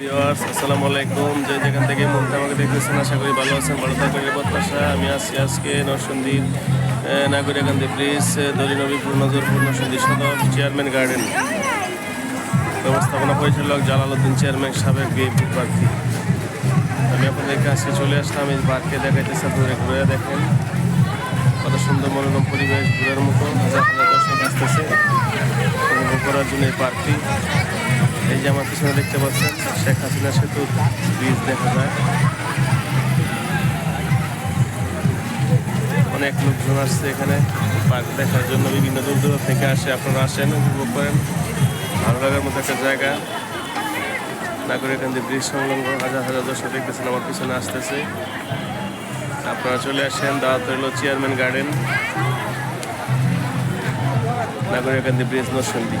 Viewers, আসসালামু আলাইকুম। যে যেখান থেকে মুহূর্তে আমাকে দেখতেছেন, আশা করি ভালো আছেন, ভালো থাকবেন প্রত্যাশা। আমি আছি আজকে নরসন্দীর নাগরিকান্দি ব্রিজ দলিনবীপুর নজরপুর নরসন্দী সদর চেয়ারম্যান গার্ডেন। ব্যবস্থাপনা পরিচালক জালালউদ্দিন চেয়ারম্যান সাবেক বিএপি প্রার্থী। আমি আপনাদের কাছে চলে আসলাম, এই পার্কে দেখাইতেছে আপনারা ঘুরে দেখেন। কত সুন্দর মনোরম পরিবেশ, ঘুরার মতো, হাজার হাজার দর্শক আসতেছে। করার জন্য এই পার্কটি। এই যে আমার পিছনে দেখতে পাচ্ছেন, শেখ হাসিনা সেতু ব্রিজ দেখা যায়। অনেক লোকজন আসছে এখানে, পার্ক দেখার জন্য বিভিন্ন দূর দূর থেকে আসে, আপনারা আসেন, উপভোগ করেন। ভালো লাগার মতো একটা জায়গা। নাগরিকান্দি ব্রিজ সংলগ্ন হাজার হাজার দর্শক দেখতেছেন, আমার পিছনে আসতেছে। আপনারা চলে আসেন, দাওয়াত হলো chairman garden. Nagarkandi bridge Narsingdi